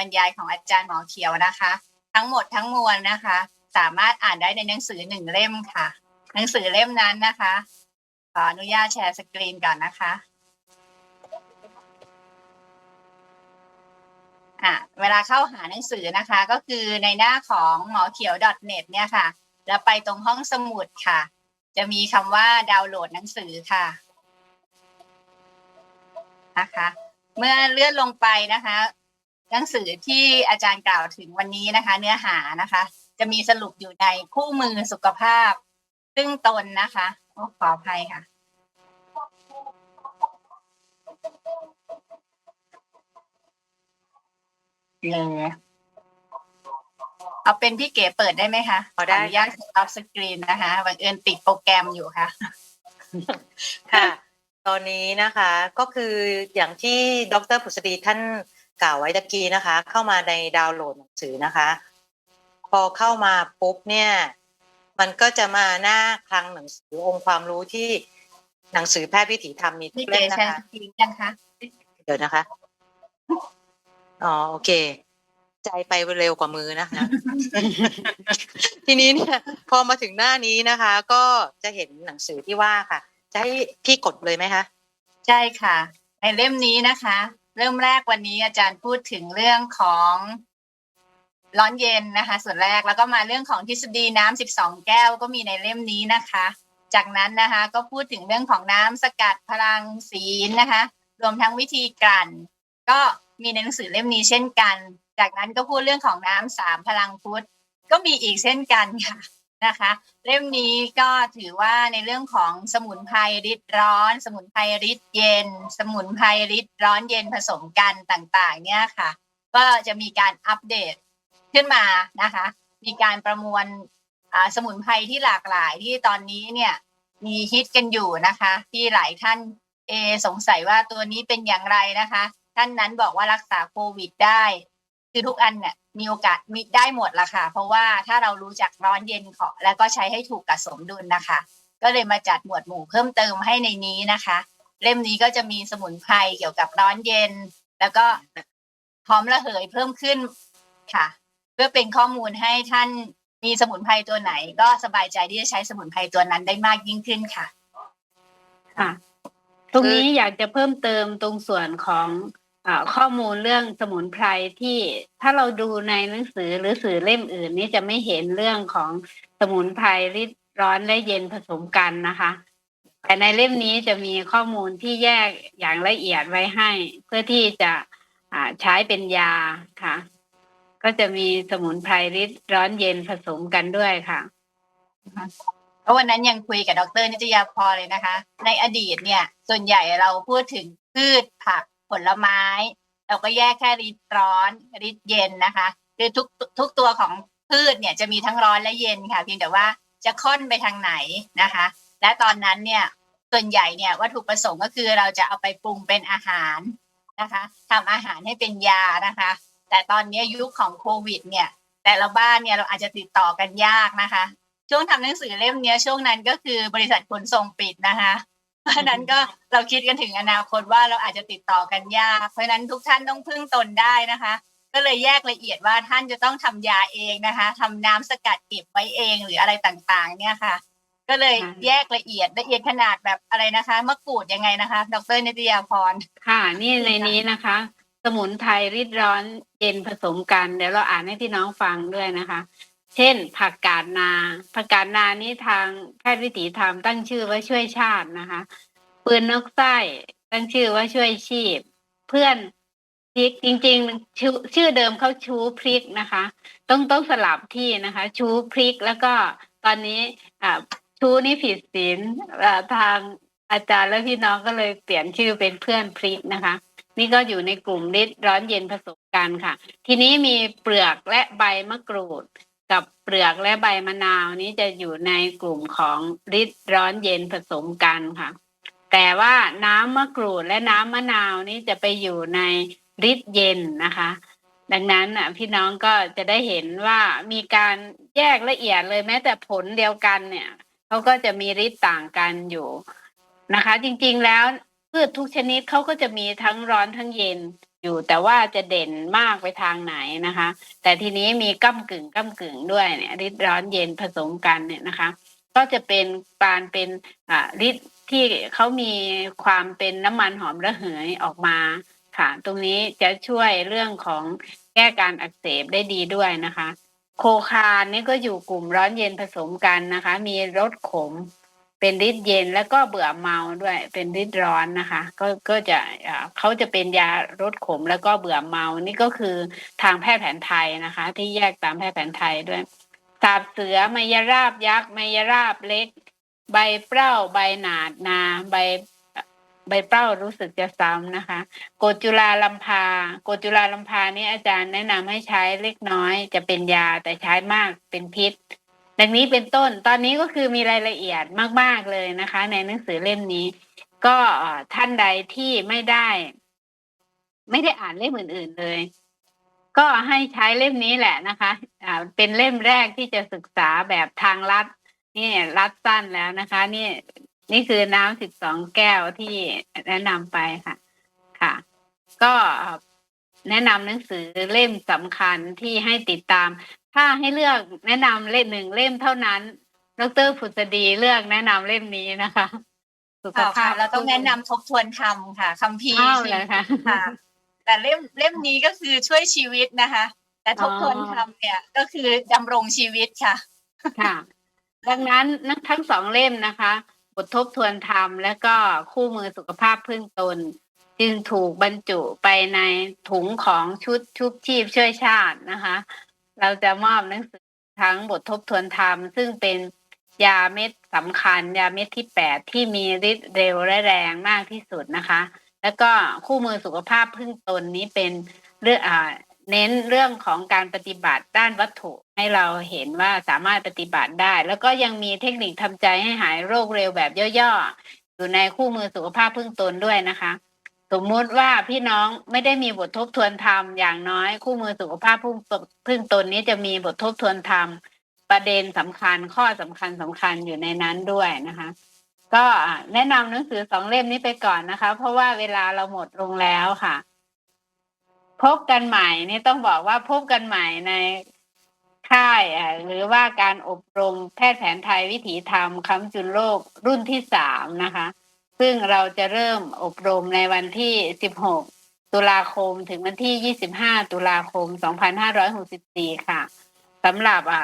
บรรยายของอาจารย์หมอเขียวนะคะ ทั้งหมดทั้งมวลนะคะ สามารถอ่านได้ในหนังสือหนึ่งเล่มค่ะ หนังสือเล่มนั้นนะคะขออนุญาตแชร์สกรีนก่อนนะคะอะเวลาเข้าหาหนังสือนะคะ ก็คือในหน้าของหมอเขียว .net เนี่ยค่ะ แล้วไปตรงห้องสมุดค่ะ จะมีคำว่าดาวน์โหลดหนังสือค่ะนะคะ เมื่อเลื่อนลงไปนะคะ หนังสือที่อาจารย์กล่าวถึงวันนี้นะคะ เนื้อหานะคะ จะมีสรุปอยู่ในคู่มือสุขภาพ ซึ่งตนนะคะโอ้ขออภัยค่ะเลยเอาเป็นพี่เก๋เปิดได้ไหมคะเอาได้ขออนุญาตสต็อปสกรีนนะคะบังเอิญติดโปรแกรมอยู่ค่ะ ค่ะ ตอนนี้นะคะ ก็คืออย่างที่ดรผุษดีท่าน กล่าวไว้ตะกี้นะคะ เข้ามาในดาวน์โหลดหนังสือนะคะ พอเข้ามาปุ๊บเนี่ย มันก็จะมาหน้าคลังหนังสือองค์ความรู้ที่หนังสือแพทย์วิถีธรรมมีทุพี่กเก๋เล่มนะแชร์คะสกรีนยังคะเดี๋ยวนะคะอ๋อโอเค ใจไปเร็วกว่ามือนะคะ ทีนี้เนี่ย พอมาถึงหน้านี้นะคะ ก็จะเห็นหนังสือที่ว่าค่ะ จะให้พี่กดเลยไหมคะ ใช่ค่ะ ในเล่มนี้นะคะ เริ่มแรกวันนี้อาจารย์พูดถึงเรื่องของร้อนเย็นนะคะ ส่วนแรกแล้วก็มาเรื่องของทฤษฎีน้ำสิบสองแก้วก็มีในเล่มนี้นะคะ จากนั้นนะคะก็พูดถึงเรื่องของน้ำสกัดพลังศีลนะคะ รวมทั้งวิธีกลั่น ก็มีในหนังสือเล่มนี้เช่นกัน จากนั้นก็พูดเรื่องของน้ำสามพลังพุทธก็มีอีกเช่นกันค่ะ นะคะ เล่มนี้ก็ถือว่าในเรื่องของสมุนไพรริดร้อน สมุนไพรริดเย็น สมุนไพรริดร้อนเย็นผสมกันต่างๆ เนี่ยค่ะ ก็จะมีการอัปเดตขึ้นมานะคะ มีการประมวลอ่าสมุนไพรที่หลากหลายที่ตอนนี้เนี่ยมีฮิตกันอยู่นะคะ ที่หลายท่านเอสงสัยว่าตัวนี้เป็นอย่างไรนะคะ ท่านนั้นบอกว่ารักษาโควิดได้ คือทุกอันเนี่ยมีโอกาสมีได้หมดละค่ะ เพราะว่าถ้าเรารู้จักร้อนเย็นขอแล้วก็ใช้ให้ถูกกับสมดุลนะคะ ก็เลยมาจัดหมวดหมู่เพิ่มเติมให้ในนี้นะคะ เล่มนี้ก็จะมีสมุนไพรเกี่ยวกับร้อนเย็น แล้วก็พร้อมระเหยเพิ่มขึ้นค่ะ เพื่อเป็นข้อมูลให้ท่านมีสมุนไพรตัวไหน ก็สบายใจที่จะใช้สมุนไพรตัวนั้นได้มากยิ่งขึ้นค่ะ ค่ะ ตรงนี้อยากจะเพิ่มเติมตรงส่วนของ ข้อมูลเรื่องสมุนไพรที่ถ้าเราดูในหนังสือหรือสื่อเล่มอื่น นี่จะไม่เห็นเรื่องของสมุนไพรริดร้อนและเย็นผสมกันนะคะ แต่ในเล่มนี้จะมีข้อมูลที่แยกอย่างละเอียดไว้ให้ เพื่อที่จะใช้เป็นยาค่ะ ก็จะมีสมุนไพรริดร้อนเย็นผสมกันด้วยค่ะเพราะวันนั้นยังคุยกับดรนิตยาพรเลยนะคะ ในอดีตเนี่ย ส่วนใหญ่เราพูดถึงพืชผัก ผลไม้ เราก็แยกแค่ริดร้อนริดเย็นนะคะคือทุกทุกตัวของพืชเนี่ยจะมีทั้งร้อนและเย็นค่ะเพียงแต่ว่าจะค่อนไปทางไหนนะคะ และตอนนั้นเนี่ยส่วนใหญ่เนี่ยวัตถุประสงค์ก็คือเราจะเอาไปปรุงเป็นอาหารนะคะทำอาหารให้เป็นยานะคะ แต่ตอนนี้ยุคของโควิดเนี่ย แต่ละบ้านเนี่ยเราอาจจะติดต่อกันยากนะคะ ช่วงทำหนังสือเล่มนี้ช่วงนั้นก็คือบริษัทขนส่งปิดนะคะ เพราะฉะนั้นก็เราคิดกันถึงอนาคตว่าเราอาจจะติดต่อกันยาก เพราะฉะนั้นทุกท่านต้องพึ่งตนได้นะคะ ก็เลยแยกละเอียดว่าท่านจะต้องทำยาเองนะคะทำน้ำสกัดเก็บไว้เองหรืออะไรต่างๆ เนี่ยค่ะ ก็เลยแยกละเอียดละเอียดขนาดแบบอะไรนะคะมะกรูดยังไงนะคะ ดรนิตยาพรค่ะนี่ในนี้นะคะ สมุนไพรริดร้อนเย็นผสมกันเดี๋ยวเราอ่านให้พี่น้องฟังด้วยนะคะ เช่น ผักกาดนา ผักกาดนานี้ทางแพทย์วิถีธรรมตั้งชื่อว่าช่วยชาตินะคะปืนนกไส้ตั้งชื่อว่าช่วยชีพ เพื่อนพริกจริงๆชื่อชื่อเดิมเขาชูพริกนะคะ ต้องต้องสลับที่นะคะ ชูพริกแล้วก็ตอนนี้อ่าชูนี่ผิดศีลทางอาจารย์และพี่น้องก็เลยเปลี่ยนชื่อเป็นเพื่อนพริกนะคะ นี่ก็อยู่ในกลุ่มริดร้อนเย็นผสมกันค่ะ ทีนี้มีเปลือกและใบมะกรูด กับเปลือกและใบมะนาวนี้จะอยู่ในกลุ่มของริดร้อนเย็นผสมกันค่ะ แต่ว่าน้ำมะกรูดและน้ำมะนาวนี้จะไปอยู่ในริดเย็นนะคะ ดังนั้นอะพี่น้องก็จะได้เห็นว่ามีการแยกละเอียดเลยแม้แต่ผลเดียวกันเนี่ยเขาก็จะมีฤทธิ์ต่างกันอยู่นะคะ จริงๆแล้วพืชทุกชนิดเขาก็จะมีทั้งร้อนทั้งเย็น อยู่แต่ว่าจะเด่นมากไปทางไหนนะคะ แต่ทีนี้มีก้ากึ่งก้ากึ่งด้วยเนี่ยฤทธิ์ร้อนเย็นผสมกันเนี่ยนะคะ ก็จะเป็นการเป็นอ่าฤทธิ์ที่เขามีความเป็นน้ำมันหอมระเหยออกมาค่ะ ตรงนี้จะช่วยเรื่องของแก้การอักเสบได้ดีด้วยนะคะ โคคานนี่ก็อยู่กลุ่มร้อนเย็นผสมกันนะคะ มีรสขม เป็นฤทธิ์เย็นแล้วก็เบื่อเมาด้วย เป็นฤทธิ์ร้อนนะคะ ก็ก็จะเขาจะเป็นยารสขมแล้วก็เบื่อเมานี่ก็คือทางแพทย์แผนไทยนะคะ ที่แยกตามแพทย์แผนไทยด้วยสาบเสือมายราบยักษ์มายราบเล็ก ใบเปล้าใบหนาดนาใบใบเปล้ารู้สึกจะซ้ำนะคะโกจุลาลัมพาโกจุลาลัมพานี่อาจารย์แนะนำให้ใช้เล็กน้อย จะเป็นยาแต่ใช้มากเป็นพิษ ดังนี้เป็นต้นตอนนี้ก็คือมีรายละเอียดมาก ๆเลยนะคะ ในหนังสือเล่มนี้ ก็ท่านใดที่ไม่ได้ ไม่ได้อ่านเล่มอื่น ๆเลย ก็ให้ใช้เล่มนี้แหละนะคะอ่าเป็นเล่มแรกที่จะศึกษาแบบทางลัดนี่รัดสั้นแล้วนะคะ นี่นี่คือน้ำสิบสองแก้วที่แนะนำไปค่ะ ค่ะ ก็แนะนำหนังสือเล่มสำคัญที่ให้ติดตาม ถ้าให้เลือกแนะนำเล่มหนึ่งเล่มเท่านั้น ดรผุษดีเลือกแนะนำเล่มนี้นะคะ สุขค่ะภาพเราต้องแนะนำทบทวนธรรมค่ะคัมภีร์อ้าวชีเลวิยตค่ะค่ะ แต่เล่มเล่มนี้ก็คือช่วยชีวิตนะคะ แต่ทบทวนธรรมเนี่ยก็คือดำรงชีวิตค่ะ ค่ะ ดังนั้นทั้งสองเล่มนะคะ บททบทวนธรรม และก็คู่มือสุขภาพพื้นตนจึงถูกบรรจุไปในถุงของชุดชุบชีพช่วยชาตินะคะ เราจะมอบหนังสือทั้งบททบทวนธรรม ซึ่งเป็นยาเม็ดสำคัญ ยาเม็ดที่แปดที่มีฤทธิ์เร็วและแรงมากที่สุดนะคะ แล้วก็คู่มือสุขภาพพึ่งตนนี้เป็นเรื่องอ่าเน้นเรื่องของการปฏิบัติด้านวัตถุให้เราเห็นว่าสามารถปฏิบัติได้ แล้วก็ยังมีเทคนิคทำใจให้หายโรคเร็วแบบย่อๆอยู่ในคู่มือสุขภาพพึ่งตนด้วยนะคะ สมมุติว่าพี่น้องไม่ได้มีบททบทวนธรรมอย่างน้อย คู่มือสุขภาพพึ่งตนพึ่งตนนี้จะมีบททบทวนธรรม ประเด็นสำคัญข้อสำคัญสำคัญอยู่ในนั้นด้วยนะคะ ก็แนะนำหนังสือสองเล่มนี้ไปก่อนนะคะ เพราะว่าเวลาเราหมดลงแล้วค่ะ พบกันใหม่นี่ต้องบอกว่าพบกันใหม่ในค่ายหรือว่าการอบรมแพทย์แผนไทยวิถีธรรมคำจุนโลกรุ่นที่สามนะคะ ซึ่งเราจะเริ่มอบรมในวันที่ 16 ตุลาคมถึงวันที่ 25 ตุลาคม 2564 ค่ะสำหรับอ่า